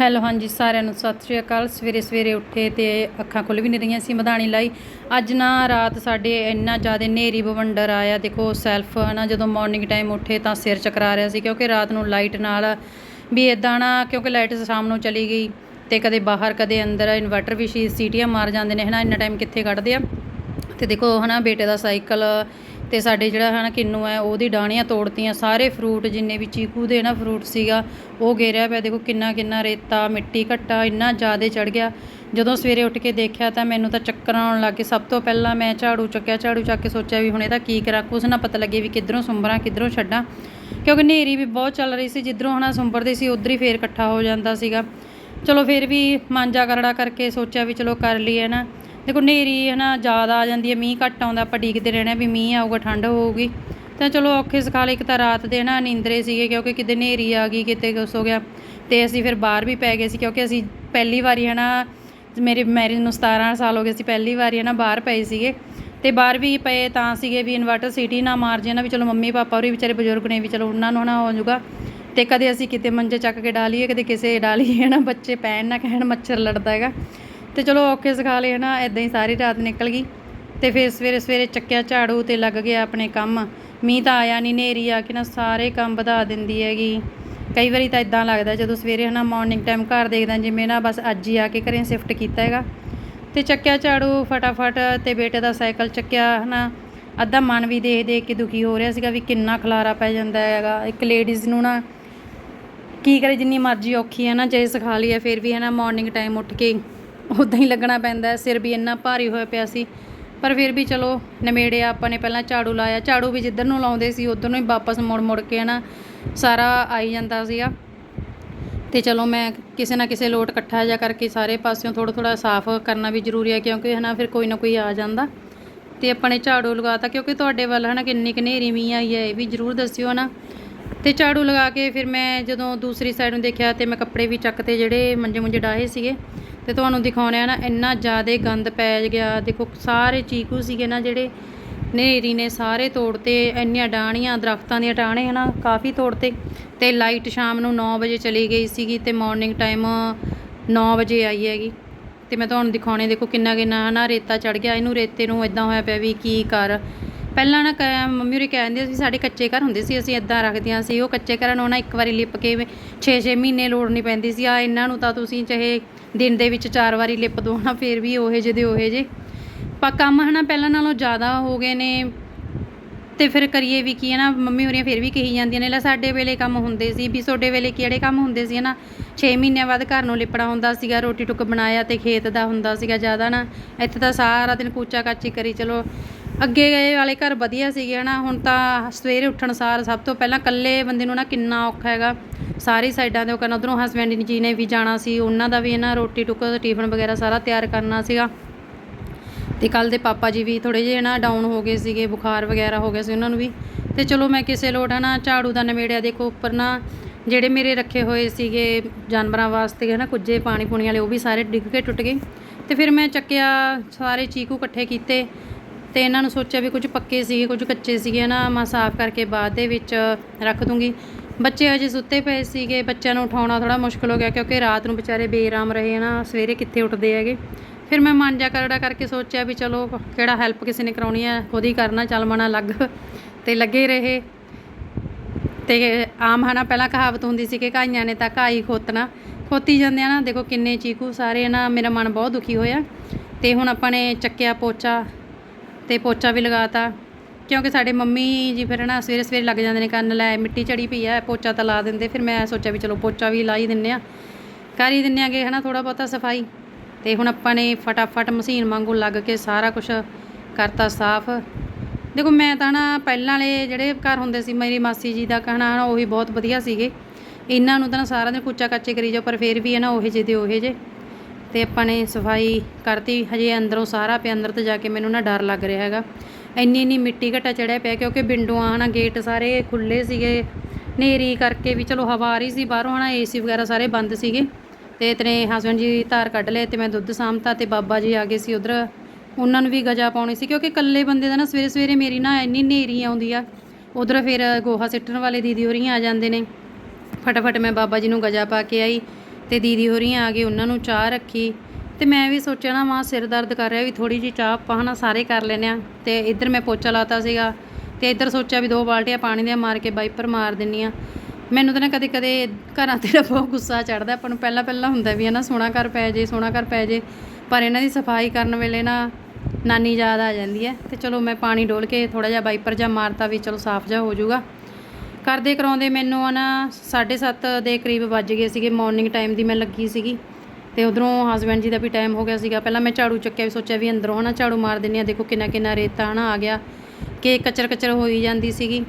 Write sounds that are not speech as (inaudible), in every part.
Hello, ਹਾਂਜੀ, ਸਾਰਿਆਂ ਨੂੰ ਸਤਿ ਸ਼੍ਰੀ ਅਕਾਲ। ਸਵੇਰੇ ਸਵੇਰੇ ਉੱਠੇ ਤੇ ਅੱਖਾਂ ਖੁੱਲ ਵੀ ਨਹੀਂ ਰਹੀਆਂ ਸੀ, ਮਧਾਣੀ ਲਾਈ। ਅੱਜ ਨਾ ਰਾਤ ਸਾਡੇ ਇੰਨਾ ਜ਼ਿਆਦਾ ਹਨੇਰੀ, ਬਵੰਡਰ ਆਇਆ। ਦੇਖੋ ਸੈਲਫ ਨਾ ਜਦੋਂ ਮਾਰਨਿੰਗ ਟਾਈਮ ਉੱਠੇ ਤਾਂ ਸਿਰ ਚਕਰਾ ਰਿਹਾ ਸੀ, ਕਿਉਂਕਿ ਰਾਤ ਨੂੰ ਲਾਈਟ ਨਾਲ ਵੀ ਇਦਾਂ ਨਾ, ਕਿਉਂਕਿ ਲਾਈਟ ਸ਼ਾਮ ਨੂੰ ਚਲੀ ਗਈ ਤੇ ਕਦੇ ਬਾਹਰ, ਕਦੇ ਅੰਦਰ ਇਨਵਰਟਰ ਵੀ ਸੀਟੀਆਂ ਮਾਰ ਜਾਂਦੇ ਨੇ, ਹਨਾ, ਇੰਨਾ ਟਾਈਮ ਕਿੱਥੇ ਕੱਢਦੇ ਆ? ਤੇ ਦੇਖੋ, ਹਨਾ, ਬੇਟੇ ਦਾ ਸਾਈਕਲ ਤੇ ਸਾਡੇ ਜਿਹੜਾ ਹੈ ਨਾ ਕਿੰਨੂ ਹੈ, ਉਹਦੀ ਡਾਣੀਆਂ ਤੋੜਤੀਆਂ, ਸਾਰੇ ਫਰੂਟ ਜਿੰਨੇ ਵੀ ਚੀਕੂ ਦੇ ਨਾ ਫਰੂਟ ਸੀਗਾ, ਉਹ ਗੇਰਿਆ ਪਿਆ। ਦੇਖੋ ਕਿੰਨਾ ਕਿੰਨਾ ਰੇਤਾ, ਮਿੱਟੀ ਘੱਟਾ, ਇੰਨਾ ਜ਼ਿਆਦਾ ਚੜ ਗਿਆ। ਜਦੋਂ ਸਵੇਰੇ ਉੱਠ ਕੇ ਦੇਖਿਆ ਤਾਂ ਮੈਨੂੰ ਤਾਂ ਚੱਕਰਾਂ ਆਉਣ ਲੱਗ ਗਏ। ਸਭ ਤੋਂ ਪਹਿਲਾਂ ਮੈਂ ਝਾੜੂ ਚੱਕਿਆ, ਝਾੜੂ ਚੱਕ ਕੇ ਸੋਚਿਆ ਵੀ ਹੁਣ ਇਹਦਾ ਕੀ ਕਰਾਂ। ਕੁਛ ਨਾ ਪਤਾ ਲੱਗੇ ਵੀ ਕਿੱਧਰੋਂ ਸੁੰਬਰਾਂ, ਕਿੱਧਰੋਂ ਛੱਡਾਂ। ਕਿਉਂਕਿ ਹਨੇਰੀ ਵੀ ਬਹੁਤ ਚੱਲ ਰਹੀ ਸੀ। ਜਿੱਧਰੋਂ ਹਨਾ ਸੁੰਬਰਦੇ ਸੀ, ਉਧਰ ਹੀ ਫੇਰ ਇਕੱਠਾ ਹੋ ਜਾਂਦਾ ਸੀਗਾ। ਚਲੋ ਫਿਰ ਵੀ ਮਾਂਜਾ ਕਰੜਾ ਕਰਕੇ ਸੋਚਿਆ ਵੀ ਚਲੋ ਕਰ ਲਈਏ ਨਾ। ਦੇਖੋ ਹਨੇਰੀ ਹੈ ਨਾ ਜ਼ਿਆਦਾ ਆ ਜਾਂਦੀ ਹੈ, ਮੀਂਹ ਘੱਟ ਆਉਂਦਾ, ਆਪਾਂ ਡੀਕਦੇ ਰਹਿਣਾ ਵੀ ਮੀਂਹ ਆਊਗਾ, ਠੰਡ ਹੋਊਗੀ। ਤਾਂ ਚਲੋ ਔਖੇ ਸਖਾਲੇ ਇੱਕ ਤਾਂ ਰਾਤ ਦੇ ਨਾ ਨੀਂਦਰੇ ਸੀਗੇ ਕਿਉਂਕਿ ਕਿਤੇ ਹਨੇਰੀ ਆ ਗਈ, ਕਿਤੇ ਕੁਛ ਹੋ ਗਿਆ। ਤੇ ਅਸੀਂ ਫਿਰ ਬਾਹਰ ਵੀ ਪੈ ਗਏ ਸੀ ਕਿਉਂਕਿ ਅਸੀਂ ਪਹਿਲੀ ਵਾਰੀ ਹੈ ਨਾ ਮੇਰੇ ਮੈਰਿਜ ਨੂੰ 17 ਸਾਲ ਹੋ ਗਏ ਸੀ, ਪਹਿਲੀ ਵਾਰੀ ਹੈ ਨਾ ਬਾਹਰ ਪਏ ਸੀਗੇ। ਤੇ ਬਾਹਰ ਵੀ ਪਏ ਤਾਂ ਸੀਗੇ ਵੀ ਇਨਵਰਟਰ ਸਿਟੀ ਨਾ ਮਾਰ ਜੇ ਨਾ ਵੀ ਚਲੋ ਮੰਮੀ ਪਾਪਾ ਹੋਰੀ ਵਿਚਾਰੇ ਬਜ਼ੁਰਗ ਨੇ ਵੀ ਚਲੋ ਉਹਨਾਂ ਨੂੰ ਨਾ ਹੋ ਜਾਊਗਾ। ਤੇ ਕਦੇ ਅਸੀਂ ਕਿਤੇ ਮੰਜੇ ਚੱਕ ਕੇ ਡਾਲੀਏ ਕਦੇ ਕਿਸੇ ਡਾਲੀਏ ਨਾ ਬੱਚੇ ਪੈਣ ਨਾ ਕਹਿਣ, ਮੱਛਰ ਲੜਦਾ ਹੈਗਾ। ਤੇ ਚਲੋ ਔਖੇ ਸਿਖਾ ਲਏ ਨਾ ਇਦਾਂ ਹੀ ਸਾਰੀ ਰਾਤ ਨਿਕਲ ਗਈ। ਤੇ ਫਿਰ ਸਵੇਰੇ ਸਵੇਰੇ ਚੱਕਿਆ ਝਾੜੂ ਤੇ ਲੱਗ ਗਿਆ ਆਪਣੇ ਕੰਮ। ਮੀਂਹ ਤਾਂ ਆਇਆ ਨਹੀਂ ਨੇਰੀ ਆ ਕੇ ਨਾ ਸਾਰੇ ਕੰਮ ਵਧਾ ਦਿੰਦੀ ਹੈਗੀ। ਕਈ ਵਾਰੀ ਤਾਂ ਇਦਾਂ ਲੱਗਦਾ, ਜਦੋਂ ਸਵੇਰੇ, ਹਨਾ ਮਾਰਨਿੰਗ ਟਾਈਮ ਘਰ ਦੇਖਦਾ, ਜਿਵੇਂ ਨਾ ਬਸ ਅੱਜ ਹੀ ਆ ਕੇ ਘਰੇ ਸ਼ਿਫਟ ਕੀਤਾ ਹੈਗਾ। ਤੇ ਚੱਕਿਆ ਝਾੜੂ ਫਟਾਫਟ ਤੇ ਬੇਟੇ ਦਾ ਸਾਈਕਲ ਚੱਕਿਆ, ਹਨਾ। ਅੱਧਾ ਮਨ ਵੀ ਦੇਖ ਦੇਖ ਕੇ ਦੁਖੀ ਹੋ ਰਿਹਾ ਸੀਗਾ ਵੀ ਕਿੰਨਾ ਖਲਾਰਾ ਪੈ ਜਾਂਦਾ ਹੈਗਾ। ਇੱਕ ਲੇਡੀਜ਼ ਨੂੰ ਨਾ ਕੀ ਕਰੇ, ਜਿੰਨੀ ਮਰਜ਼ੀ ਔਖੀ ਹੈ ਨਾ, ਜੇ ਸਿਖਾ ਲਈਏ, ਫਿਰ ਵੀ ਹੈ ਨਾ ਮਾਰਨਿੰਗ ਟਾਈਮ ਉੱਠ ਕੇ ਉਦਾਂ ਹੀ ਲੱਗਣਾ ਪੈਂਦਾ ਸਿਰ ਵੀ ਇੰਨਾ ਭਾਰੀ ਹੋਇਆ ਪਿਆ ਸੀ। ਪਰ ਫਿਰ ਵੀ ਚਲੋ ਨਵੇੜਿਆ ਆਪਾਂ ਨੇ ਪਹਿਲਾਂ ਝਾੜੂ ਲਾਇਆ। ਝਾੜੂ ਵੀ ਜਿੱਧਰ ਨੂੰ ਲਾਉਂਦੇ ਸੀ, ਉਧਰ ਨੂੰ ਹੀ ਵਾਪਸ ਮੁੜ ਮੁੜ ਕੇ ਨਾ ਸਾਰਾ ਆਈ ਜਾਂਦਾ ਸੀਗਾ। ਤੇ ਚਲੋ ਮੈਂ ਕਿਸੇ ਨਾ ਕਿਸੇ ਲੋਟ ਇਕੱਠਾ ਜਿਹਾ ਕਰਕੇ ਸਾਰੇ ਪਾਸਿਓਂ ਥੋੜਾ ਥੋੜਾ ਸਾਫ਼ ਕਰਨਾ ਵੀ ਜ਼ਰੂਰੀ ਹੈ, ਕਿਉਂਕਿ ਹਨਾ ਫਿਰ ਕੋਈ ਨਾ ਕੋਈ ਆ ਜਾਂਦਾ। ਤੇ ਆਪਾਂ ਨੇ ਝਾੜੂ ਲਗਾਤਾ, ਕਿਉਂਕਿ ਤੁਹਾਡੇ ਵੱਲ ਹਨਾ ਕਿੰਨੀ ਕੁ ਹਨੇਰੀ ਮੀਂਹ ਆਈ ਹੈ, ਇਹ ਵੀ ਜ਼ਰੂਰ ਦੱਸਿਓ ਨਾ ਤੇ ਝਾੜੂ ਲਗਾ ਕੇ ਫਿਰ ਮੈਂ ਜਦੋਂ ਦੂਸਰੀ ਸਾਈਡ ਨੂੰ ਦੇਖਿਆ ਤੇ ਮੈਂ ਕੱਪੜੇ ਵੀ ਚੱਕ 'ਤੇ ਜਿਹੜੇ ਮੰਜੇ ਮੁੰਜੇ ਡਾਹੇ ਸੀਗੇ ਤੇ ਤੁਹਾਨੂੰ ਦਿਖਾਉਣੇ ਆ ਨਾ, ਇੰਨਾ ਜ਼ਿਆਦਾ ਗੰਦ ਪੈ ਗਿਆ। ਦੇਖੋ, ਸਾਰੇ ਚੀਕੂ ਸੀਗੇ ਨਾ ਜਿਹੜੇ ਹਨੇਰੀ ਨੇ ਸਾਰੇ ਤੋੜਤੇ, ਇੰਨੀਆਂ ਡਾਣੀਆਂ ਦਰਖਤਾਂ ਦੀਆਂ ਟਾਹਣੇ ਹਨਾ, ਕਾਫੀ ਤੋੜਤੇ। ਤੇ ਲਾਈਟ ਸ਼ਾਮ ਨੂੰ 9 ਵਜੇ ਚਲੀ ਗਈ ਸੀਗੀ ਤੇ ਮਾਰਨਿੰਗ ਟਾਈਮ 9 ਵਜੇ ਆਈ ਹੈਗੀ। ਤੇ ਮੈਂ ਤੁਹਾਨੂੰ ਦਿਖਾਉਣੇ, ਦੇਖੋ ਕਿੰਨਾ ਕਿੰਨਾ ਹਨਾ ਰੇਤਾ ਚੜ ਗਿਆ। ਇਹਨੂੰ ਰੇਤੇ ਨੂੰ ਇਦਾਂ ਹੋਇਆ ਪਿਆ ਵੀ ਕੀ ਕਰ। ਪਹਿਲਾਂ ਨਾ ਕ- ਮੰਮੀ ਹੋਰੀ ਕਹਿੰਦੇ ਸੀ, ਸਾਡੇ ਕੱਚੇ ਘਰ ਹੁੰਦੇ ਸੀ, ਅਸੀਂ ਇਦਾਂ ਰੱਖਦੀਆਂ ਸੀ। ਉਹ ਕੱਚੇ ਘਰਾਂ ਨੂੰ ਨਾ ਇੱਕ ਵਾਰੀ ਲਿਪ ਕੇ 6-6 ਮਹੀਨੇ ਲੋੜ ਨਹੀਂ ਪੈਂਦੀ ਸੀ। ਆ ਇਹਨਾਂ ਨੂੰ ਤਾਂ ਤੁਸੀਂ ਚਾਹੇ ਦਿਨ ਦੇ ਵਿੱਚ ਚਾਰ ਵਾਰੀ ਲਿਪ ਦੋ ਨਾ ਫੇਰ ਵੀ ਉਹੇ ਜਿਹੇ ਦੇ ਉਹੇ ਜਿਹੇ। ਪਾ ਕੰਮ ਹਨਾ ਪਹਿਲਾਂ ਨਾਲੋਂ ਜ਼ਿਆਦਾ ਹੋ ਗਏ ਨੇ। ਤੇ ਫਿਰ ਕਰੀਏ ਵੀ ਕੀ ਹੈ ਨਾ, ਮੰਮੀ ਹੋਰੀਆਂ ਫਿਰ ਵੀ ਕਹੀ ਜਾਂਦੀਆਂ ਨੇ, ਲੈ ਸਾਡੇ ਵੇਲੇ ਕੰਮ ਹੁੰਦੇ ਸੀ, ਵੀ ਤੁਹਾਡੇ ਵੇਲੇ ਕਿਹੜੇ ਕੰਮ ਹੁੰਦੇ ਸੀ ਨਾ 6 ਮਹੀਨਿਆਂ ਬਾਅਦ ਘਰ ਨੂੰ ਲਿਪਣਾ ਹੁੰਦਾ ਸੀਗਾ, ਰੋਟੀ ਟੁੱਕ ਬਣਾਇਆ ਤੇ ਖੇਤ ਦਾ ਹੁੰਦਾ ਸੀਗਾ ਜ਼ਿਆਦਾ ਨਾ। ਇੱਥੇ ਤਾਂ ਸਾਰਾ ਦਿਨ ਕੂਚਾ ਕਾਚੀ ਕਰੀ, ਚਲੋ। ਅੱਗੇ ਗਏ ਵਾਲੇ ਘਰ ਵਧੀਆ ਸੀਗੇ ਨਾ ਹੁਣ ਤਾਂ ਸਵੇਰੇ ਉੱਠਣ ਸਾਰ ਸਭ ਤੋਂ ਪਹਿਲਾਂ ਇਕੱਲੇ ਬੰਦੇ ਨੂੰ ਨਾ ਕਿੰਨਾ ਔਖਾ ਹੈਗਾ। ਸਾਰੀ ਸਾਈਡਾਂ ਦੇ ਉਹ ਕਰਨਾ ਉਧਰੋਂ ਹਸਬੈਂਡ ਜੀ ਨੇ ਵੀ ਜਾਣਾ ਸੀ, ਉਹਨਾਂ ਦਾ ਵੀ ਨਾ ਰੋਟੀ ਟੁੱਕ ਟਿਫਨ ਵਗੈਰਾ ਸਾਰਾ ਤਿਆਰ ਕਰਨਾ ਸੀਗਾ। ਤੇ ਕੱਲ ਦੇ ਪਾਪਾ ਜੀ ਵੀ ਥੋੜੇ ਜਿਹੇ ਨਾ ਡਾਊਨ ਹੋ ਗਏ ਸੀਗੇ, ਬੁਖਾਰ ਵਗੈਰਾ ਹੋ ਗਿਆ ਸੀ ਉਹਨਾਂ ਨੂੰ ਵੀ। ਤੇ ਚਲੋ ਮੈਂ ਕਿਸੇ ਲੋਟ ਆ ਨਾ, ਝਾੜੂ ਦਾ ਨਵੇੜਿਆ ਦੇਖੋ, ਉੱਪਰ ਨਾ ਜਿਹੜੇ ਮੇਰੇ ਰੱਖੇ ਹੋਏ ਸੀਗੇ ਜਾਨਵਰਾਂ ਵਾਸਤੇ ਹੈ ਨਾ ਕੁਝੇ ਪਾਣੀ ਪੂਣੀ ਵਾਲੇ, ਉਹ ਵੀ ਸਾਰੇ ਡਿੱਗ ਕੇ ਟੁੱਟ ਗਏ। ਤੇ ਫਿਰ ਮੈਂ ਚੱਕਿਆ, ਸਾਰੇ ਚੀਕੂ ਇਕੱਠੇ ਕੀਤੇ। ਤੇ ਇਹਨਾਂ ਨੂੰ ਸੋਚਿਆ ਵੀ ਕੁਝ ਪੱਕੇ ਸੀਗੇ, ਕੁਝ ਕੱਚੇ ਸੀਗੇ ਨਾ ਮੈਂ ਸਾਫ਼ ਕਰਕੇ ਬਾਅਦ ਦੇ ਵਿੱਚ ਰੱਖ ਦੂੰਗੀ। ਬੱਚੇ ਅਜੇ ਸੁੱਤੇ ਪਏ ਸੀਗੇ, ਬੱਚਿਆਂ ਨੂੰ ਉਠਾਉਣਾ ਥੋੜਾ ਮੁਸ਼ਕਲ ਹੋ ਗਿਆ ਕਿਉਂਕਿ ਰਾਤ ਨੂੰ ਵਿਚਾਰੇ ਬੇਆਰਾਮ ਰਹੇ ਨਾ ਸਵੇਰੇ ਕਿੱਥੇ ਉੱਠਦੇ ਹੈਗੇ। ਫਿਰ ਮੈਂ ਮਨ ਜਾ ਕਰੜਾ ਕਰਕੇ ਸੋਚਿਆ ਵੀ ਚਲੋ ਕਿਹੜਾ ਹੈਲਪ ਕਿਸੇ ਨੇ ਕਰਾਉਣੀ ਹੈ, ਖੁਦ ਹੀ ਕਰਨਾ, ਚੱਲ ਮਣਾ ਲੱਗ। ਤੇ ਲੱਗੇ ਰਹੇ। ਤੇ ਆਮ ਹਨਾ, ਪਹਿਲਾਂ ਕਹਾਵਤ ਹੁੰਦੀ ਸੀ ਕਿ ਘਾਈਆਂ ਨੇ ਤਾਂ ਘਾਈ ਖੋਤਣਾ। ਖੋਤੀ ਜਾਂਦੇ ਆ ਨਾ, ਦੇਖੋ ਕਿੰਨੇ ਚੀਕੂ ਸਾਰੇ ਨਾ, ਮੇਰਾ ਮਨ ਬਹੁਤ ਦੁਖੀ ਹੋਇਆ। ਤੇ ਹੁਣ ਆਪਾਂ ਨੇ ਚੱਕਿਆ ਪੋਚਾ, ਤੇ ਪੋਚਾ ਵੀ ਲਗਾਤਾ। ਕਿਉਂਕਿ ਸਾਡੇ ਮੰਮੀ ਜੀ ਫਿਰ ਨਾ ਸਵੇਰੇ ਸਵੇਰੇ ਲੱਗ ਜਾਂਦੇ ਨੇ ਕੰਨ, ਲੈ ਮਿੱਟੀ ਚੜੀ ਪਈ ਆ, ਪੋਚਾ ਤਾਂ ਲਾ ਦਿੰਦੇ। ਫਿਰ ਮੈਂ ਸੋਚਿਆ ਵੀ ਚਲੋ ਪੋਚਾ ਵੀ ਲਾ ਹੀ ਦਿੰਨੇ ਆ। ਕਰ ਹੀ ਦਿੰਨੇ ਆਗੇ ਹਨਾ ਥੋੜਾ ਬਹੁਤਾ ਸਫ਼ਾਈ। ਤੇ ਹੁਣ ਆਪਾਂ ਨੇ ਫਟਾਫਟ ਮਸ਼ੀਨ ਵਾਂਗੂ ਲੱਗ ਕੇ ਸਾਰਾ ਕੁਝ ਕਰਤਾ ਸਾਫ਼। ਦੇਖੋ ਮੈਂ ਤਾਂ ਨਾ ਪਹਿਲਾਂ ਵਾਲੇ ਜਿਹੜੇ ਘਰ ਹੁੰਦੇ ਸੀ, ਮੇਰੀ ਮਾਸੀ ਜੀ ਦਾ ਕਹਿਣਾ ਨਾ ਉਹੀ ਬਹੁਤ ਵਧੀਆ ਸੀਗੇ। ਇਹਨਾਂ ਨੂੰ ਤਾਂ ਨਾ ਸਾਰਾ ਦਿਨ ਕੁੱਚਾ ਕੱਚੇ ਕਰੀ ਜਾਓ, ਪਰ ਫਿਰ ਵੀ ਹੈ ਨਾ ਉਹੇ ਜਿਹੇ ਦੇ ਉਹੇ ਜੇ ਤੇ ਆਪਾਂ ਨੇ ਸਫ਼ਾਈ ਕਰਤੀ, ਹਜੇ ਅੰਦਰੋਂ ਸਾਰਾ ਪਿਆ, ਅੰਦਰ ਤੇ ਜਾ ਕੇ ਮੈਨੂੰ ਨਾ ਡਰ ਲੱਗ ਰਿਹਾ ਹੈਗਾ। ਇੰਨੀ ਇੰਨੀ ਮਿੱਟੀ ਘਟਾ ਚੜਿਆ ਪਿਆ ਕਿਉਂਕਿ ਵਿੰਡੋਆਂ ਹਨਾ ਗੇਟ ਸਾਰੇ ਖੁੱਲੇ ਸੀਗੇ। ਹਨੇਰੀ ਕਰਕੇ ਵੀ ਚਲੋ ਹਵਾ ਆ ਰਹੀ ਸੀ, ਬਾਹਰੋਂ ਹਨਾ ਏਸੀ ਵਗੈਰਾ ਸਾਰੇ ਬੰਦ ਸੀਗੇ। ਤੇ ਇਤਨੇ ਹਸਬੰਡ ਜੀ ਧਾਰ ਕੱਢ ਲਏ ਤੇ ਮੈਂ ਦੁੱਧ ਸਾਂਭਤਾ ਤੇ ਬਾਬਾ ਜੀ ਆ ਗਏ ਸੀ ਉਧਰ। ਉਹਨਾਂ ਨੂੰ ਵੀ ਗਜਾ ਪਾਉਣੀ ਸੀ ਕਿਉਂਕਿ ਇਕੱਲੇ ਬੰਦੇ ਦਾ ਨਾ ਸਵੇਰੇ ਸਵੇਰੇ ਮੇਰੀ ਨਾ ਇੰਨੀ ਹਨੇਰੀ ਆਉਂਦੀ ਆ। ਉਧਰ ਫਿਰ ਗੋਹਾ ਸਿੱਟਣ ਵਾਲੇ ਦੀਦੀ ਹੋਰੀਆਂ ਆ ਜਾਂਦੇ ਨੇ। ਫਟਾਫਟ ਮੈਂ ਬਾਬਾ ਜੀ ਨੂੰ ਗਜਾ ਪਾ ਕੇ ਆਈ ਤੇ ਦੀਦੀ ਹੋਰੀ ਆ ਗਏ, ਉਹਨਾਂ ਨੂੰ ਚਾਹ ਰੱਖੀ। ਤੇ ਮੈਂ ਵੀ ਸੋਚਿਆ ਨਾ, ਮਾਂ ਸਿਰ ਦਰਦ ਕਰ ਰਿਹਾ ਵੀ ਥੋੜੀ ਜੀ ਚਾਹ ਆਪਾਂ ਹਨਾ ਸਾਰੇ ਕਰ ਲੈਨੇ ਆ ਤੇ ਇੱਧਰ ਮੈਂ ਪੋਚਾ ਲਾਤਾ ਸੀਗਾ ਤੇ ਇੱਧਰ ਸੋਚਿਆ ਵੀ ਦੋ ਬਾਲਟੀਆਂ ਪਾਣੀ ਦੀਆਂ ਮਾਰ ਕੇ ਵਾਈਪਰ ਮਾਰ ਦਿੰਨੀ ਆ ਮੈਨੂੰ ਤਾਂ ਨਾ ਕਦੇ ਕਦੇ ਘਰਾਂ ਤੇ ਨਾ ਬਹੁਤ ਗੁੱਸਾ ਚੜਦਾ ਆਪਾਂ ਨੂੰ ਪਹਿਲਾਂ ਪਹਿਲਾਂ ਹੁੰਦਾ ਵੀ ਹੈ ਨਾ ਸੋਹਣਾ ਘਰ ਪੈ ਜੇ, ਸੋਹਣਾ ਘਰ ਪੈ ਜੇ, ਪਰ ਇਹਨਾਂ ਦੀ ਸਫ਼ਾਈ ਕਰਨ ਵੇਲੇ ਨਾ ਨਾਨੀ ਯਾਦ ਆ ਜਾਂਦੀ ਹੈ। ਤੇ ਚਲੋ ਮੈਂ ਪਾਣੀ ਡੋਲ ਕੇ ਥੋੜਾ ਜਿਹਾ ਵਾਈਪਰ ਜਾਂ ਮਾਰਤਾ ਵੀ ਚਲੋ ਸਾਫ਼ ਜਿਹਾ ਹੋ ਜਾਊਗਾ। ਕਰਦੇ ਕਰਾਉਂਦੇ ਮੈਨੂੰ ਆ ਨਾ 7:30 ਦੇ ਕਰੀਬ ਵੱਜ ਗਏ ਸੀਗੇ ਮਾਰਨਿੰਗ ਟਾਈਮ ਦੀ ਮੈਂ ਲੱਗੀ ਸੀਗੀ। ਤੇ ਉਧਰੋਂ ਹਸਬੈਂਡ ਜੀ ਦਾ ਵੀ ਟਾਈਮ ਹੋ ਗਿਆ ਸੀਗਾ। ਪਹਿਲਾਂ ਮੈਂ ਝਾੜੂ ਚੱਕਿਆ ਵੀ ਸੋਚਿਆ ਵੀ ਅੰਦਰੋਂ ਹਨਾ ਝਾੜੂ ਮਾਰ ਦਿੰਨੀ ਆ। ਦੇਖੋ ਕਿੰਨਾ ਕਿੰਨਾ ਰੇਤਾ ਹਨਾ ਆ ਗਿਆ। ਕਿ ਕਚਰ ਕਚਰ ਹੋਈ ਜਾਂਦੀ ਸੀਗੀ।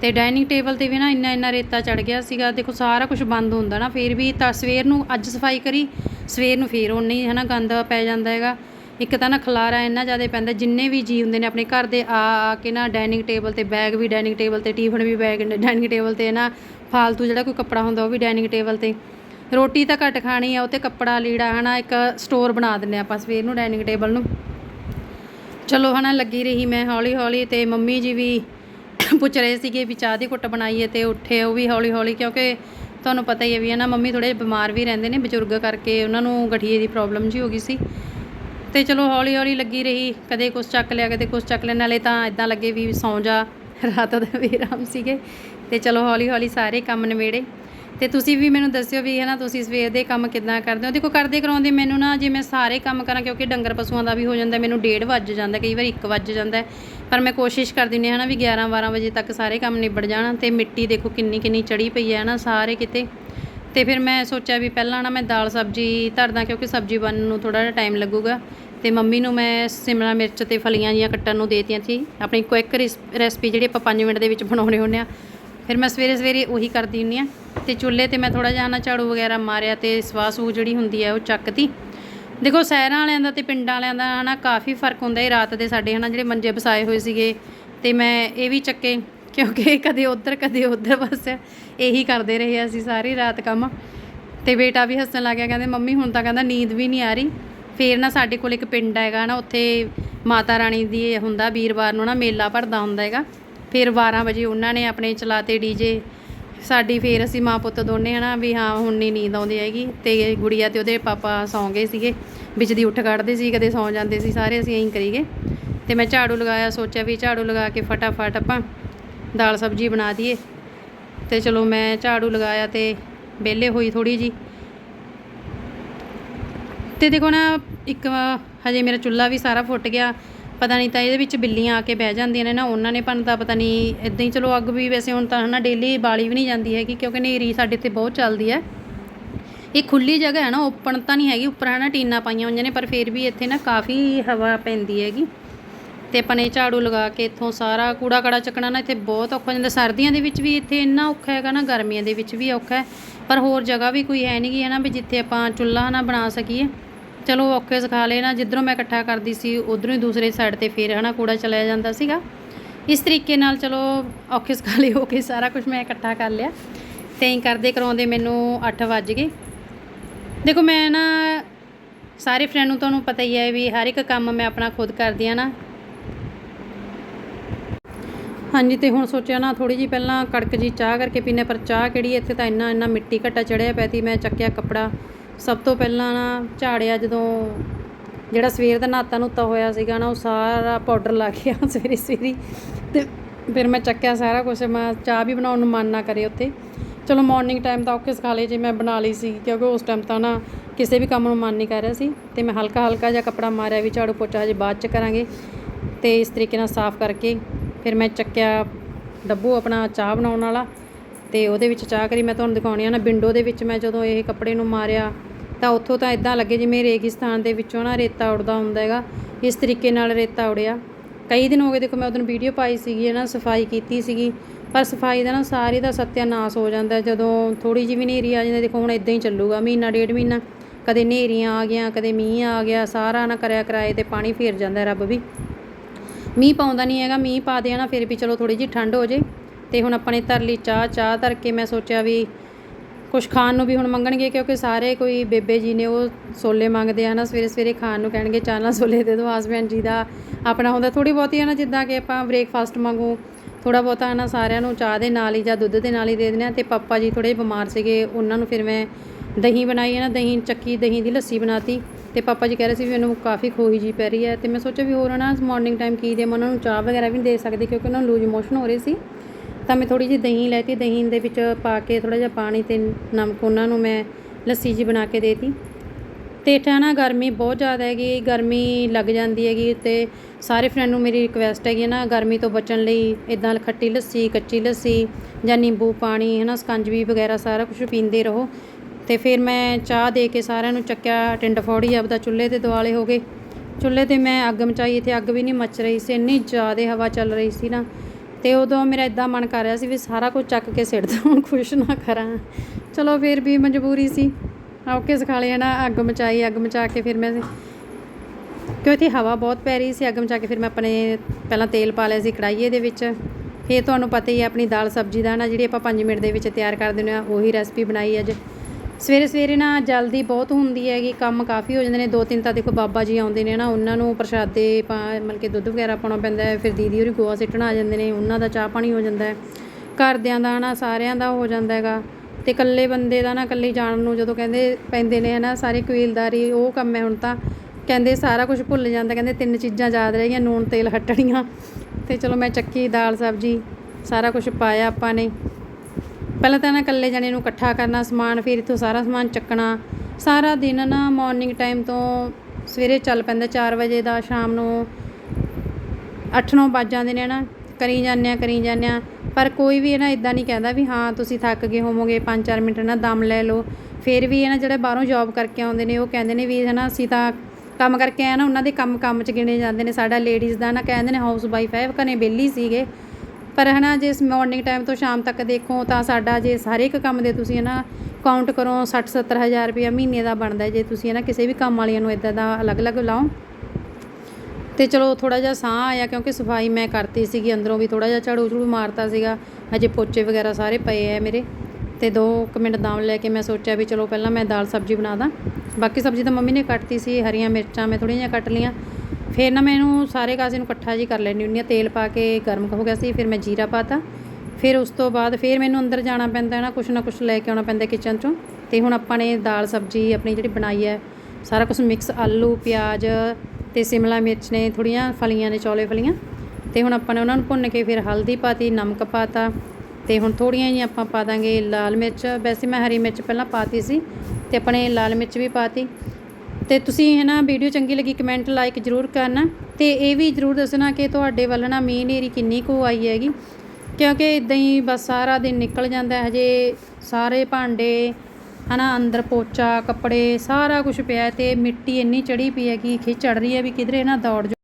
ਤੇ ਡਾਈਨਿੰਗ ਟੇਬਲ ਤੇ ਵੀ ਨਾ ਇੰਨਾ ਇੰਨਾ ਰੇਤਾ ਚੜ ਗਿਆ ਸੀਗਾ। ਦੇਖੋ ਸਾਰਾ ਕੁਝ ਬੰਦ ਹੁੰਦਾ ਨਾ। ਫਿਰ ਵੀ ਤਾਂ ਸਵੇਰ ਨੂੰ ਅੱਜ ਸਫ਼ਾਈ ਕਰੀ, ਸਵੇਰ ਨੂੰ ਫੇਰ ਉਨਾ ਹੀ ਹਨਾ ਗੰਦ ਪੈ ਜਾਂਦਾ ਹੈਗਾ। ਇੱਕ ਤਾਂ ਨਾ ਖਲਾਰਾ ਇੰਨਾ ਜ਼ਿਆਦਾ ਪੈਂਦਾ, ਜਿੰਨੇ ਵੀ ਜੀ ਹੁੰਦੇ ਨੇ ਆਪਣੇ ਘਰ ਦੇ ਆ ਆ ਕੇ ਨਾ ਡਾਈਨਿੰਗ ਟੇਬਲ ਤੇ ਬੈਗ ਵੀ ਡਾਈਨਿੰਗ ਟੇਬਲ ਤੇ ਟਿਫਨ ਵੀ ਬੈਗ ਡਾਈਨਿੰਗ ਟੇਬਲ ਤੇ ਨਾ ਫਾਲਤੂ ਜਿਹੜਾ ਕੋਈ ਕੱਪੜਾ ਹੁੰਦਾ ਉਹ ਵੀ ਡਾਈਨਿੰਗ ਟੇਬਲ ਤੇ। ਰੋਟੀ ਤਾਂ ਘੱਟ ਖਾਣੀ ਆ ਉਹ ਤੇ ਕੱਪੜਾ ਲੀੜਾ ਹਨਾ, ਇੱਕ ਸਟੋਰ ਬਣਾ ਦਿੰਨੇ ਆਪਾਂ ਸਵੇਰ ਨੂੰ ਡਾਈਨਿੰਗ ਟੇਬਲ ਨੂੰ। ਚਲੋ ਹਨਾ, ਲੱਗੀ ਰਹੀ ਮੈਂ ਹੌਲੀ ਹੌਲੀ ਤੇ ਮੰਮੀ ਜੀ ਵੀ ਪੁੱਛ ਰਹੇ ਸੀਗੇ ਵੀ ਚਾਹ ਦੀ ਘੁੱਟ ਬਣਾਈਏ ਤੇ ਉੱਠੇ, ਉਹ ਵੀ ਹੌਲੀ ਹੌਲੀ ਕਿਉਂਕਿ ਤੁਹਾਨੂੰ ਪਤਾ ਹੀ ਹੈ ਵੀ ਹਨਾ, ਮੰਮੀ ਥੋੜੇ ਬਿਮਾਰ ਵੀ ਰਹਿੰਦੇ ਨੇ, ਬਜ਼ੁਰਗ ਕਰਕੇ ਉਹਨਾਂ ਨੂੰ ਗਠੀਏ ਦੀ ਪ੍ਰੋਬਲਮ ਜੀ ਹੋ ਗਈ ਸੀ। ਤੇ ਚਲੋ ਹੌਲੀ ਹੌਲੀ ਲੱਗੀ ਰਹੀ, ਕਦੇ ਕੁਛ ਚੱਕ ਲਿਆ, ਕਦੇ ਕੁਛ ਚੱਕ ਲੈਣ ਨਾਲੇ ਤਾਂ ਇਦਾਂ ਲੱਗੇ ਵੀ ਸੌਂ ਜਾ, ਰਾਤ ਦਾ ਵੀ ਆਰਾਮ ਸੀਗੇ। ਤੇ ਚਲੋ ਹੌਲੀ ਹੌਲੀ ਸਾਰੇ ਕੰਮ ਨਿਬੇੜੇ। ਤੇ ਤੁਸੀਂ ਵੀ ਮੈਨੂੰ ਦੱਸਿਓ ਵੀ ਹੈ ਨਾ ਤੁਸੀਂ ਸਵੇਰ ਦੇ ਕੰਮ ਕਿੱਦਾਂ ਕਰਦੇ ਹੋ? ਦੇਖੋ, ਕਰਦੇ ਕਰਾਉਂਦੇ ਮੈਨੂੰ ਨਾ, ਜੇ ਮੈਂ ਸਾਰੇ ਕੰਮ ਕਰਾਂ, ਕਿਉਂਕਿ ਡੰਗਰ ਪਸ਼ੂਆਂ ਦਾ ਵੀ ਹੋ ਜਾਂਦਾ, ਮੈਨੂੰ 1:30 ਵੱਜ ਜਾਂਦਾ, ਕਈ ਵਾਰ 1 ਵੱਜ ਜਾਂਦਾ ਪਰ ਮੈਂ ਕੋਸ਼ਿਸ਼ ਕਰਦੀ ਨੇ ਹਨਾ ਵੀ 11 12 ਵਜੇ ਤੱਕ ਸਾਰੇ ਕੰਮ ਨਿਬੜ ਜਾਣ ਤੇ ਮਿੱਟੀ ਦੇਖੋ ਕਿੰਨੀ ਕਿੰਨੀ ਚੜੀ ਪਈ ਹੈ ਨਾ ਸਾਰੇ ਕਿਤੇ। ਤੇ ਫਿਰ ਮੈਂ ਸੋਚਿਆ ਵੀ ਪਹਿਲਾਂ ਨਾ ਮੈਂ ਦਾਲ ਸਬਜ਼ੀ ਧਰਦਾ, ਕਿਉਂਕਿ ਸਬਜ਼ੀ ਬਣਨ ਨੂੰ ਥੋੜਾ ਜਿਹਾ ਟਾਈਮ ਲੱਗੂਗਾ। ਤੇ ਮੰਮੀ ਨੂੰ ਮੈਂ ਸਿਮਲਾ ਮਿਰਚ ਤੇ ਫਲੀਆਂ ਜੀਆਂ ਕੱਟਣ ਨੂੰ ਦੇਤੀਆਂ ਸੀ। ਆਪਣੀ ਕੁਇਕ ਰੈਸਪੀ ਜਿਹੜੀ ਆਪਾਂ 5 ਮਿੰਟ ਦੇ ਵਿੱਚ ਬਣਾਉਣੇ ਹੁੰਦੇ ਆ ਫਿਰ ਮੈਂ ਸਵੇਰੇ ਸਵੇਰੇ ਉਹੀ ਕਰਦੀ ਹੁੰਦੀ ਆ ਤੇ ਚੁੱਲ੍ਹੇ ਤੇ ਮੈਂ ਥੋੜਾ ਜਿਹਾ ਨਾ ਝਾੜੂ ਵਗੈਰਾ ਮਾਰਿਆ ਤੇ ਸਵਾਹ ਸੂ ਜਿਹੜੀ ਹੁੰਦੀ ਹੈ ਉਹ ਚੱਕਤੀ। ਦੇਖੋ, ਸ਼ਹਿਰਾਂ ਵਾਲਿਆਂ ਦਾ ਤੇ ਪਿੰਡਾਂ ਵਾਲਿਆਂ ਦਾ ਹਨਾ ਕਾਫੀ ਫ਼ਰਕ ਹੁੰਦਾ ਹੈ ਰਾਤ ਦੇ ਸਾਡੇ ਹਨਾ ਜਿਹੜੇ ਮੰਜੇ ਵਸਾਏ ਹੋਏ ਸੀਗੇ ਤੇ ਮੈਂ ਇਹ ਵੀ ਚੱਕੇ ਕਿਉਂਕਿ ਕਦੇ ਉਧਰ ਕਦੇ ਉਧਰ ਬਸ ਇਹੀ ਕਰਦੇ ਰਹੇ ਅਸੀਂ ਸਾਰੀ ਰਾਤ ਕੰਮ। ਤੇ ਬੇਟਾ ਵੀ ਹੱਸਣ ਲੱਗ ਗਿਆ, ਕਹਿੰਦੇ ਮੰਮੀ ਹੁਣ ਤਾਂ ਕਹਿੰਦਾ ਨੀਂਦ ਵੀ ਨਹੀਂ ਆ ਰਹੀ। ਫੇਰ ਨਾ ਸਾਡੇ ਕੋਲ ਇੱਕ ਪਿੰਡ ਹੈਗਾ ਨਾ ਉੱਥੇ ਮਾਤਾ ਰਾਣੀ ਦੀ ਹੁੰਦਾ, ਵੀਰਵਾਰ ਨੂੰ ਨਾ ਮੇਲਾ ਭਰਦਾ ਹੁੰਦਾ ਹੈਗਾ। ਫਿਰ 12 ਵਜੇ ਉਹਨਾਂ ਨੇ ਆਪਣੇ ਚਲਾਤੇ ਡੀਜੇ ਸਾਡੀ ਫੇਰ ਅਸੀਂ ਮਾਂ ਪੁੱਤ ਦੋਨੇ ਹਨਾ ਵੀ ਹਾਂ, ਹੁਣ ਨਹੀਂ ਨੀਂਦ ਆਉਂਦੀ ਹੈਗੀ ਤੇ ਗੁੜੀਆ ਤੇ ਉਹਦੇ ਪਾਪਾ ਸੌਂ ਗਏ ਸੀਗੇ, ਵਿੱਚ ਦੀ ਉੱਠ ਕੱਢਦੇ ਸੀ, ਕਦੇ ਸੌਂ ਜਾਂਦੇ ਸੀ, ਸਾਰੇ ਅਸੀਂ ਐਂ ਕਰੀਏ। ਤੇ ਮੈਂ ਝਾੜੂ ਲਗਾਇਆ, ਸੋਚਿਆ ਵੀ ਝਾੜੂ ਲਗਾ ਕੇ ਫਟਾਫਟ ਆਪਾਂ ਦਾਲ ਸਬਜ਼ੀ ਬਣਾ ਦਈਏ। ਤੇ ਚਲੋ ਮੈਂ ਝਾੜੂ ਲਗਾਇਆ ਤੇ ਵਿਹਲੇ ਹੋਈ ਥੋੜੀ ਜੀ ਤੇ ਦੇਖੋ ਨਾ, ਇੱਕ ਹਜੇ ਮੇਰਾ ਚੁੱਲ੍ਹਾ ਵੀ ਸਾਰਾ ਫੁੱਟ ਗਿਆ ਪਤਾ ਨਹੀਂ ਤਾਂ ਇਹਦੇ ਵਿੱਚ ਬਿੱਲੀਆਂ ਆ ਕੇ ਬਹਿ ਜਾਂਦੀਆਂ ਨੇ ਨਾ, ਉਹਨਾਂ ਨੇ ਪੰਨ ਤਾਂ ਪਤਾ ਨਹੀਂ ਇਦਾਂ ਹੀ ਚਲੋ ਅੱਗ ਵੀ ਵੈਸੇ ਹੁਣ ਤਾਂ ਹਨਾ ਡੇਲੀ ਬਾਲੀ ਵੀ ਨਹੀਂ ਜਾਂਦੀ ਹੈਗੀ ਕਿਉਂਕਿ ਹਨੇਰੀ ਸਾਡੇ ਇੱਥੇ ਬਹੁਤ ਚੱਲਦੀ ਹੈ। ਇਹ ਖੁੱਲੀ ਜਗ੍ਹਾ ਹੈ ਨਾ, ਓਪਨ ਤਾਂ ਨਹੀਂ ਹੈਗੀ, ਉੱਪਰ ਹਨਾ ਟੀਨਾਂ ਪਾਈਆਂ ਹੋਈਆਂ ਨੇ, ਪਰ ਫਿਰ ਵੀ ਇੱਥੇ ਨਾ ਕਾਫੀ ਹਵਾ ਪੈਂਦੀ ਹੈਗੀ। ਤੇ ਆਪਾਂ ਨੇ ਝਾੜੂ ਲਗਾ ਕੇ ਇੱਥੋਂ ਸਾਰਾ ਕੂੜਾ ਕੜਾ ਚੱਕਣਾ ਨਾ, ਇੱਥੇ ਬਹੁਤ ਔਖਾ ਹੋ ਜਾਂਦਾ। ਸਰਦੀਆਂ ਦੇ ਵਿੱਚ ਵੀ ਇੱਥੇ ਇੰਨਾ ਔਖਾ ਹੈਗਾ ਨਾ, ਗਰਮੀਆਂ ਦੇ ਵਿੱਚ ਵੀ ਔਖਾ ਪਰ ਹੋਰ ਜਗ੍ਹਾ ਵੀ ਕੋਈ ਹੈ ਨਹੀਂ ਹੈ ਨਾ ਵੀ ਜਿੱਥੇ ਆਪਾਂ ਚੁੱਲ੍ਹਾ ਨਾ ਬਣਾ ਸਕੀਏ। ਚਲੋ ਔਖੇ ਸਿਖਾ ਲਏ ਨਾ, ਜਿੱਧਰੋਂ ਮੈਂ ਇਕੱਠਾ ਕਰਦੀ ਸੀ, ਉਧਰੋਂ ਹੀ ਦੂਸਰੇ ਸਾਈਡ ਤੇ ਫੇਰ ਹਨਾ ਕੂੜਾ ਚਲਿਆ ਜਾਂਦਾ ਸੀਗਾ। ਇਸ ਤਰੀਕੇ ਨਾਲ ਚਲੋ ਔਖੇ ਸਿਖਾਲੇ ਹੋ ਕੇ ਸਾਰਾ ਕੁਝ ਮੈਂ ਇਕੱਠਾ ਕਰ ਲਿਆ। ਤੇ ਐਂ ਕਰਦੇ ਕਰਾਉਂਦੇ ਮੈਨੂੰ 8 ਵੱਜ ਗਏ। ਦੇਖੋ ਮੈਂ ਨਾ, ਸਾਰੇ ਫਰੈਂਡ ਨੂੰ ਤੁਹਾਨੂੰ ਪਤਾ ਹੀ ਹੈ ਵੀ ਹਰ ਇੱਕ ਕੰਮ ਮੈਂ ਆਪਣਾ ਖੁਦ ਕਰਦੀ ਆ ਨਾ। ਹਾਂਜੀ, ਤੇ ਹੁਣ ਸੋਚਿਆ ਨਾ ਥੋੜੀ ਜੀ ਪਹਿਲਾਂ ਕੜਕ ਜੀ ਚਾਹ ਕਰਕੇ ਪੀਨੇ ਪਰ ਚਾਹ ਕਿਹੜੀ ਇੱਥੇ ਤਾਂ ਇੰਨਾ ਇੰਨਾ ਮਿੱਟੀ ਘੱਟਾ ਚੜਿਆ ਪਿਆ ਸੀ, ਮੈਂ ਚੱਕਿਆ ਕੱਪੜਾ। ਸਭ ਤੋਂ ਪਹਿਲਾਂ ਨਾ ਝਾੜਿਆ ਜਦੋਂ ਜਿਹੜਾ ਸਵੇਰ ਦਾ ਨਾਤਾ ਨੁੱਤਾ ਹੋਇਆ ਸੀਗਾ ਨਾ, ਉਹ ਸਾਰਾ ਪਾਊਡਰ ਲਾ ਕੇ ਆ ਸਵੇਰੇ ਸਵੇਰੇ। ਤੇ ਫਿਰ ਮੈਂ ਚੱਕਿਆ ਸਾਰਾ ਕੁਝ ਮੈਂ ਚਾਹ ਵੀ ਬਣਾਉਣ ਨੂੰ ਮਨ ਨਾ ਕਰੇ ਉੱਥੇ। ਚਲੋ ਮਾਰਨਿੰਗ ਟਾਈਮ ਤਾਂ ਔਖੇ ਸਿਖਾ ਲਏ ਜੇ ਮੈਂ ਬਣਾ ਲਈ ਸੀ, ਕਿਉਂਕਿ ਉਸ ਟਾਈਮ ਤਾਂ ਨਾ ਕਿਸੇ ਵੀ ਕੰਮ ਨੂੰ ਮਨ ਨਹੀਂ ਕਰ ਰਿਹਾ ਸੀ। ਤੇ ਮੈਂ ਹਲਕਾ ਹਲਕਾ ਜਿਹਾ ਕੱਪੜਾ ਮਾਰਿਆ ਵੀ ਝਾੜੂ ਪੋਚਾ ਹਜੇ ਬਾਅਦ ਚ ਕਰਾਂਗੇ। ਤੇ ਇਸ ਤਰੀਕੇ ਨਾਲ ਸਾਫ਼ ਕਰਕੇ ਫਿਰ ਮੈਂ ਚੱਕਿਆ ਡੱਬੂ ਆਪਣਾ ਚਾਹ ਬਣਾਉਣ ਵਾਲਾ। ਤੇ ਉਹਦੇ ਵਿੱਚ ਚਾਹ ਕਰੀ, ਮੈਂ ਤੁਹਾਨੂੰ ਦਿਖਾਉਣੀ ਆ ਨਾ, ਵਿੰਡੋ ਦੇ ਵਿੱਚ ਮੈਂ ਜਦੋਂ ਇਹ ਕੱਪੜੇ ਨੂੰ ਮਾਰਿਆ ਤਾਂ ਉੱਥੋਂ ਤਾਂ ਇਦਾਂ ਲੱਗੇ ਜਿਵੇਂ ਰੇਗਿਸਤਾਨ ਦੇ ਵਿੱਚੋਂ ਨਾ ਰੇਤਾ ਉੜਦਾ ਹੁੰਦਾ ਹੈਗਾ, ਇਸ ਤਰੀਕੇ ਨਾਲ ਰੇਤਾ ਉੜਿਆ। ਕਈ ਦਿਨ ਹੋ ਗਏ ਦੇਖੋ, ਮੈਂ ਉਦੋਂ ਵੀਡੀਓ ਪਾਈ ਸੀਗੀ ਨਾ, ਸਫ਼ਾਈ ਕੀਤੀ ਸੀਗੀ, ਪਰ ਸਫ਼ਾਈ ਦਾ ਨਾ ਸਾਰੀ ਦਾ ਸਤਿਆਨਾਸ ਹੋ ਜਾਂਦਾ ਜਦੋਂ ਥੋੜੀ ਜਿਹੀ ਵੀ ਹਨੇਰੀ ਆ ਜਾਂਦੀ ਦੇਖੋ, ਹੁਣ ਇਦਾਂ ਹੀ ਚੱਲੂਗਾ, ਮਹੀਨਾ, ਡੇਢ ਮਹੀਨਾ। ਕਦੇ ਹਨੇਰੀਆਂ ਆ ਗਈਆਂ, ਕਦੇ ਮੀਂਹ ਆ ਗਿਆ, ਸਾਰਾ ਨਾ ਕਰਿਆ ਕਰਾਏ ਤੇ ਪਾਣੀ ਫੇਰ ਜਾਂਦਾ ਰੱਬ ਵੀ। ਮੀਂਹ ਪਾਉਂਦਾ ਨਹੀਂ ਹੈਗਾ, ਮੀਂਹ ਪਾ ਦਿਆ ਨਾ, ਫਿਰ ਵੀ ਚਲੋ ਥੋੜੀ ਜਿਹੀ ਠੰਡ ਹੋ ਜੇ। ਤੇ ਹੁਣ ਆਪਾਂ ਨੇ ਧਰ ਲਈ ਚਾਹ ਚਾਹ ਧਰ ਕੇ ਮੈਂ ਸੋਚਿਆ ਵੀ ਕੁਝ ਖਾਣ ਨੂੰ ਵੀ ਹੁਣ ਮੰਗਣਗੇ ਕਿਉਂਕਿ ਸਾਰੇ ਕੋਈ ਬੇਬੇ ਜੀ ਨੇ ਉਹ ਸੋਲੇ ਮੰਗਦੇ ਆ ਨਾ, ਸਵੇਰੇ ਸਵੇਰੇ ਖਾਣ ਨੂੰ ਕਹਿਣਗੇ ਚਾਹ ਨਾਲ ਸੋਲੇ ਦੇ ਦਿਓ ਹਸਬੈਂਡ ਜੀ ਦਾ ਆਪਣਾ ਹੁੰਦਾ ਥੋੜੀ ਬਹੁਤੀ ਹੈ ਨਾ, ਜਿੱਦਾਂ ਕਿ ਆਪਾਂ ਬ੍ਰੇਕਫਾਸਟ ਮੰਗੂ ਥੋੜਾ ਬਹੁਤਾ ਹੈ ਨਾ ਸਾਰਿਆਂ ਨੂੰ ਚਾਹ ਦੇ ਨਾਲ ਹੀ ਜਾਂ ਦੁੱਧ ਦੇ ਨਾਲ ਹੀ ਦੇ ਦਿੰਦੇ ਆ ਤੇ ਪਾਪਾ ਜੀ ਥੋੜੇ ਬਿਮਾਰ ਸੀਗੇ, ਉਹਨਾਂ ਨੂੰ ਫਿਰ ਮੈਂ ਦਹੀਂ ਬਣਾਈ ਹੈ ਨਾ, ਦਹੀਂ ਚੱਕੀ ਦਹੀਂ ਦੀ ਲੱਸੀ ਬਣਾਤੀ ਤੇ ਪਾਪਾ ਜੀ ਕਹਿ ਰਹੇ ਸੀ ਵੀ ਮੈਨੂੰ ਕਾਫੀ ਖੋਈ ਜੀ ਪੈ ਰਹੀ ਹੈ ਤੇ ਮੈਂ ਸੋਚਿਆ ਵੀ ਹੋਰ ਨਾ ਮਾਰਨਿੰਗ ਟਾਈਮ ਕੀ ਦੇਵਾਂ, ਉਹਨਾਂ ਨੂੰ ਚਾਹ ਵਗੈਰਾ ਵੀ ਦੇ ਸਕਦੀ ਕਿਉਂਕਿ ਉਹਨਾਂ ਨੂੰ ਲੂਜ ਮੋਸ਼ਨ ਹੋ ਰਹੀ ਸੀ। ਤਾਂ ਮੈਂ ਥੋੜੀ ਜਿਹੀ ਦਹੀਂ ਲੈਤੀ, ਦਹੀਂ ਦੇ ਵਿੱਚ ਪਾ ਕੇ ਥੋੜਾ ਜਿਹਾ ਪਾਣੀ ਤੇ ਨਮਕ ਉਹਨਾਂ ਨੂੰ ਮੈਂ ਲੱਸੀ ਜੀ ਬਣਾ ਕੇ ਦੇਤੀ। ਤੇ ਇੱਥੇ ਨਾ ਗਰਮੀ ਬਹੁਤ ਜ਼ਿਆਦਾ ਹੈਗੀ, ਗਰਮੀ ਲੱਗ ਜਾਂਦੀ ਹੈਗੀ ਤੇ ਸਾਰੇ ਫਰੈਂਡ ਨੂੰ ਮੇਰੀ ਰਿਕੁਐਸਟ ਹੈਗੀ ਹੈ ਨਾ, ਗਰਮੀ ਤੋਂ ਬਚਣ ਲਈ ਇਦਾਂ ਖੱਟੀ ਲੱਸੀ, ਕੱਚੀ ਲੱਸੀ ਜਾਂ ਨਿੰਬੂ ਪਾਣੀ ਹੈ ਨਾ ਸਕੰਜਵੀ ਵਗੈਰਾ ਸਾਰਾ ਕੁਝ ਪੀਂਦੇ ਰਹੋ। ਤੇ ਫਿਰ ਮੈਂ ਚਾਹ ਦੇ ਕੇ ਸਾਰਿਆਂ ਨੂੰ ਚੱਕਿਆ, ਟਿੰਡ ਫੋੜੀ ਆਪਦਾ ਚੁੱਲ੍ਹੇ ਤੇ ਦੁਆਲੇ ਹੋ ਗਏ। ਚੁੱਲ੍ਹੇ ਤੇ ਮੈਂ ਅੱਗ ਮਚਾਈ, ਇੱਥੇ ਅੱਗ ਵੀ ਨਹੀਂ ਮੱਚ ਰਹੀ ਸੀ, ਇੰਨੀ ਜ਼ਿਆਦਾ ਹਵਾ ਚੱਲ ਰਹੀ ਸੀ ਨਾ। ਤੇ ਉਦੋਂ ਮੇਰਾ ਇਦਾਂ ਮਨ ਕਰ ਰਿਹਾ ਸੀ ਵੀ ਸਾਰਾ ਕੁਝ ਚੱਕ ਕੇ ਸਿੱਟ ਦਵਾਂ (laughs) ਖੁਸ਼ ਨਾ ਕਰਾਂ। ਚਲੋ ਫਿਰ ਵੀ ਮਜਬੂਰੀ ਸੀ। ਔਕੇ ਸਿਖਾ ਲਿਆ ਨਾ ਅੱਗ ਮਚਾਈ, ਅੱਗ ਮਚਾ ਕੇ ਫਿਰ ਮੈਂ ਕਿਉਂਕਿ ਹਵਾ ਬਹੁਤ ਪੈ ਰਹੀ ਸੀ, ਅੱਗ ਮਚਾ ਕੇ ਫਿਰ ਮੈਂ ਆਪਣੇ ਪਹਿਲਾਂ ਤੇਲ ਪਾ ਲਿਆ ਸੀ ਕੜਾਈਏ ਦੇ ਵਿੱਚ। ਫਿਰ ਤੁਹਾਨੂੰ ਪਤਾ ਹੀ ਹੈ ਆਪਣੀ ਦਾਲ ਸਬਜ਼ੀ ਦਾ ਨਾ ਜਿਹੜੀ ਆਪਾਂ 5 ਮਿੰਟ ਦੇ ਵਿੱਚ ਤਿਆਰ ਕਰ ਦਿੰਦੇ ਆ ਉਹੀ ਰੈਸਪੀ ਬਣਾਈ ਅੱਜ। ਸਵੇਰੇ ਸਵੇਰੇ ਨਾ ਜਲਦੀ ਬਹੁਤ ਹੁੰਦੀ ਹੈਗੀ, ਕੰਮ ਕਾਫੀ ਹੋ ਜਾਂਦੇ ਨੇ, ਦੋ ਤਿੰਨ ਤਾਂ ਦੇਖੋ ਬਾਬਾ ਜੀ ਆਉਂਦੇ ਨੇ ਨਾ, ਉਹਨਾਂ ਨੂੰ ਪ੍ਰਸ਼ਾਦੇ ਪਾ, ਮਤਲਬ ਕਿ ਦੁੱਧ ਵਗੈਰਾ ਪਾਉਣਾ ਪੈਂਦਾ ਹੈ, ਫਿਰ ਦੀਦੀ ਹੋਰੀ ਗੋਆ ਸਿੱਟਣ ਆ ਜਾਂਦੇ ਨੇ, ਉਹਨਾਂ ਦਾ ਚਾਹ ਪਾਣੀ ਹੋ ਜਾਂਦਾ ਹੈ, ਘਰਦਿਆਂ ਦਾ ਨਾ, ਸਾਰਿਆਂ ਦਾ ਹੋ ਜਾਂਦਾ ਹੈਗਾ, ਤੇ ਇਕੱਲੇ ਬੰਦੇ ਦਾ ਨਾ, ਇਕੱਲੇ ਜਾਣ ਨੂੰ ਜਦੋਂ ਕਹਿੰਦੇ ਪੈਂਦੇ ਨੇ ਹਨਾ, ਸਾਰੇ ਕਬੀਲਦਾਰੀ, ਉਹ ਕੰਮ ਹੈ ਹੁਣ ਤਾਂ, ਕਹਿੰਦੇ ਸਾਰਾ ਕੁਝ ਭੁੱਲ ਜਾਂਦਾ, ਕਹਿੰਦੇ ਤਿੰਨ ਚੀਜ਼ਾਂ ਯਾਦ ਰਹਿ ਗਈਆਂ ਨੂਣ ਤੇਲ, ਹੱਟਣੀਆਂ, ਤੇ ਚਲੋ ਮੈਂ ਚੱਕੀ ਦਾਲ, ਸਬਜ਼ੀ, ਸਾਰਾ ਕੁਝ ਪਾਇਆ ਆਪਾਂ ਨੇ ਪਹਿਲਾਂ ਤਾਂ ਨਾ ਇਕੱਲੇ ਜਣੇ ਨੂੰ ਇਕੱਠਾ ਕਰਨਾ, ਸਮਾਨ ਫਿਰ ਇੱਥੋਂ ਸਾਰਾ ਸਮਾਨ ਚੱਕਣਾ। ਸਾਰਾ ਦਿਨ ਨਾ ਮਾਰਨਿੰਗ ਟਾਈਮ ਤੋਂ ਸਵੇਰੇ ਚੱਲ ਪੈਂਦਾ 4 ਵਜੇ ਦਾ, ਸ਼ਾਮ ਨੂੰ 8-9 ਵੱਜ ਜਾਂਦੇ ਨੇ ਨਾ ਕਰੀ ਜਾਂਦੇ ਆ, ਕਰੀ ਜਾਂਦੇ ਆ। ਪਰ ਕੋਈ ਵੀ ਇਹ ਨਾ ਇਦਾਂ ਨਹੀਂ ਕਹਿੰਦਾ ਵੀ ਹਾਂ, ਤੁਸੀਂ ਥੱਕ ਗਏ ਹੋਵੋਗੇ 5-4 ਮਿੰਟ ਨਾ ਦਮ ਲੈ ਲਓ। ਫਿਰ ਵੀ ਇਹ ਨਾ ਜਿਹੜੇ ਬਾਹਰੋਂ ਜੌਬ ਕਰਕੇ ਆਉਂਦੇ ਨੇ, ਉਹ ਕਹਿੰਦੇ ਨੇ ਵੀ ਹੈ ਨਾ ਅਸੀਂ ਤਾਂ ਕੰਮ ਕਰਕੇ ਆਏ ਨਾ, ਉਹਨਾਂ ਦੇ ਕੰਮ ਕੰਮ 'ਚ ਗਿਣੇ ਜਾਂਦੇ ਨੇ। ਸਾਡਾ ਲੇਡੀਜ਼ ਦਾ ਨਾ ਕਹਿੰਦੇ ਨੇ ਹਾਊਸ ਵਾਈਫ ਹੈ ਘਰੇ ਵਿਹਲੀ ਸੀਗੇ। ਪਰ ਹਨਾ, ਜੇ ਮਾਰਨਿੰਗ ਟਾਈਮ ਤੋਂ ਸ਼ਾਮ ਤੱਕ ਦੇਖੋ ਤਾਂ ਸਾਡਾ ਜੇ ਸਾਰੇ ਇੱਕ ਕੰਮ ਦੇ ਤੁਸੀਂ ਹਨਾ ਕਾਊਂਟ ਕਰੋ 60 70 ਹਜ਼ਾਰ ਰੁਪਇਆ ਮਹੀਨੇ ਦਾ ਬਣਦਾ ਜੇ ਤੁਸੀਂ ਹਨਾ ਕਿਸੇ ਵੀ ਕੰਮ ਵਾਲਿਆਂ ਨੂੰ ਇਦਾਂ ਦਾ ਅਲੱਗ-ਅਲੱਗ ਲਾਓ। ਤੇ ਚਲੋ ਥੋੜਾ ਜਿਹਾ ਸਾਹ ਆਇਆ ਕਿਉਂਕਿ ਸਫ਼ਾਈ ਮੈਂ ਕਰਤੀ ਸੀਗੀ, ਅੰਦਰੋਂ ਵੀ ਥੋੜਾ ਜਿਹਾ ਝਾੜੂ ਝੂੜੂ ਮਾਰਤਾ ਸੀਗਾ। ਹਜੇ ਪੋਚੇ ਵਗੈਰਾ ਸਾਰੇ ਪਏ ਐ ਮੇਰੇ। ਤੇ ਦੋ ਕੁ ਮਿੰਟ ਦਮ ਲੈ ਕੇ ਮੈਂ ਸੋਚਿਆ ਵੀ ਚਲੋ ਪਹਿਲਾਂ ਮੈਂ ਦਾਲ ਸਬਜ਼ੀ ਬਣਾ ਦਾਂ। ਬਾਕੀ ਸਬਜ਼ੀ ਤਾਂ ਮੰਮੀ ਨੇ ਕੱਟਤੀ ਸੀ, ਹਰੀਆਂ ਮਿਰਚਾਂ ਮੈਂ ਥੋੜ੍ਹੀਆਂ ਜਿਹੀਆਂ ਕੱਟ ਲੀਆਂ ਫਿਰ ਨਾ ਮੈਨੂੰ ਸਾਰੇ ਕਾਸੇ ਨੂੰ ਇਕੱਠਾ ਜੀ ਕਰ ਲੈਣੀ ਹੁੰਦੀ ਹਾਂ। ਤੇਲ ਪਾ ਕੇ ਗਰਮ ਹੋ ਗਿਆ ਸੀ, ਫਿਰ ਮੈਂ ਜੀਰਾ ਪਾਤਾ। ਫਿਰ ਉਸ ਤੋਂ ਬਾਅਦ ਫਿਰ ਮੈਨੂੰ ਅੰਦਰ ਜਾਣਾ ਪੈਂਦਾ ਨਾ, ਕੁਛ ਨਾ ਕੁਛ ਲੈ ਕੇ ਆਉਣਾ ਪੈਂਦਾ ਕਿਚਨ ਚੋਂ। ਤੇ ਹੁਣ ਆਪਾਂ ਨੇ ਦਾਲ ਸਬਜ਼ੀ ਆਪਣੀ ਜਿਹੜੀ ਬਣਾਈ ਹੈ, ਸਾਰਾ ਕੁਝ ਮਿਕਸ ਆਲੂ, ਪਿਆਜ਼ ਤੇ ਸਿਮਲਾ ਮਿਰਚ ਨੇ ਥੋੜੀਆਂ ਫਲੀਆਂ ਨੇ, ਚੌਲੇ ਫਲੀਆਂ। ਤੇ ਹੁਣ ਆਪਾਂ ਨੇ ਉਹਨਾਂ ਨੂੰ ਭੁੰਨ ਕੇ ਫਿਰ ਹਲਦੀ ਪਾਤੀ, ਨਮਕ ਪਾਤਾ। ਤੇ ਹੁਣ ਥੋੜੀਆਂ ਜਿਹੀਆਂ ਆਪਾਂ ਪਾ ਦਾਂਗੇ ਲਾਲ ਮਿਰਚ। ਵੈਸੇ ਮੈਂ ਹਰੀ ਮਿਰਚ ਪਹਿਲਾਂ ਪਾਤੀ ਸੀ, ਤੇ ਆਪਣੇ ਲਾਲ ਮਿਰਚ ਵੀ ਪਾਤੀ। ਤੇ ਤੁਸੀਂ ਹੈ ਨਾ ਵੀਡੀਓ ਚੰਗੀ ਲੱਗੀ ਕਮੈਂਟ ਲਾਈਕ ਜ਼ਰੂਰ ਕਰਨਾ ਤੇ ਇਹ ਵੀ ਜ਼ਰੂਰ ਦੱਸਣਾ ਕਿ ਤੁਹਾਡੇ ਵੱਲ ਨਾ ਮੀਂਹ ਨੇਰੀ ਕਿੰਨੀ ਕੁ ਆਈ ਹੈਗੀ। ਕਿਉਂਕਿ ਇਦਾਂ ਹੀ ਬਸ ਸਾਰਾ ਦਿਨ ਨਿਕਲ ਜਾਂਦਾ ਹਜੇ ਸਾਰੇ ਭਾਂਡੇ ਹਨਾ ਅੰਦਰ ਪੋਚਾ, ਕੱਪੜੇ ਸਾਰਾ ਕੁਝ ਪਿਆ ਹੈ ਤੇ ਮਿੱਟੀ ਇੰਨੀ ਚੜੀ ਪਈ ਹੈ ਕਿ ਖਿੱਚ ਚੜ ਰਹੀ ਹੈ ਵੀ ਕਿਧਰੇ ਨਾ ਦੌੜ ਜਾਓ।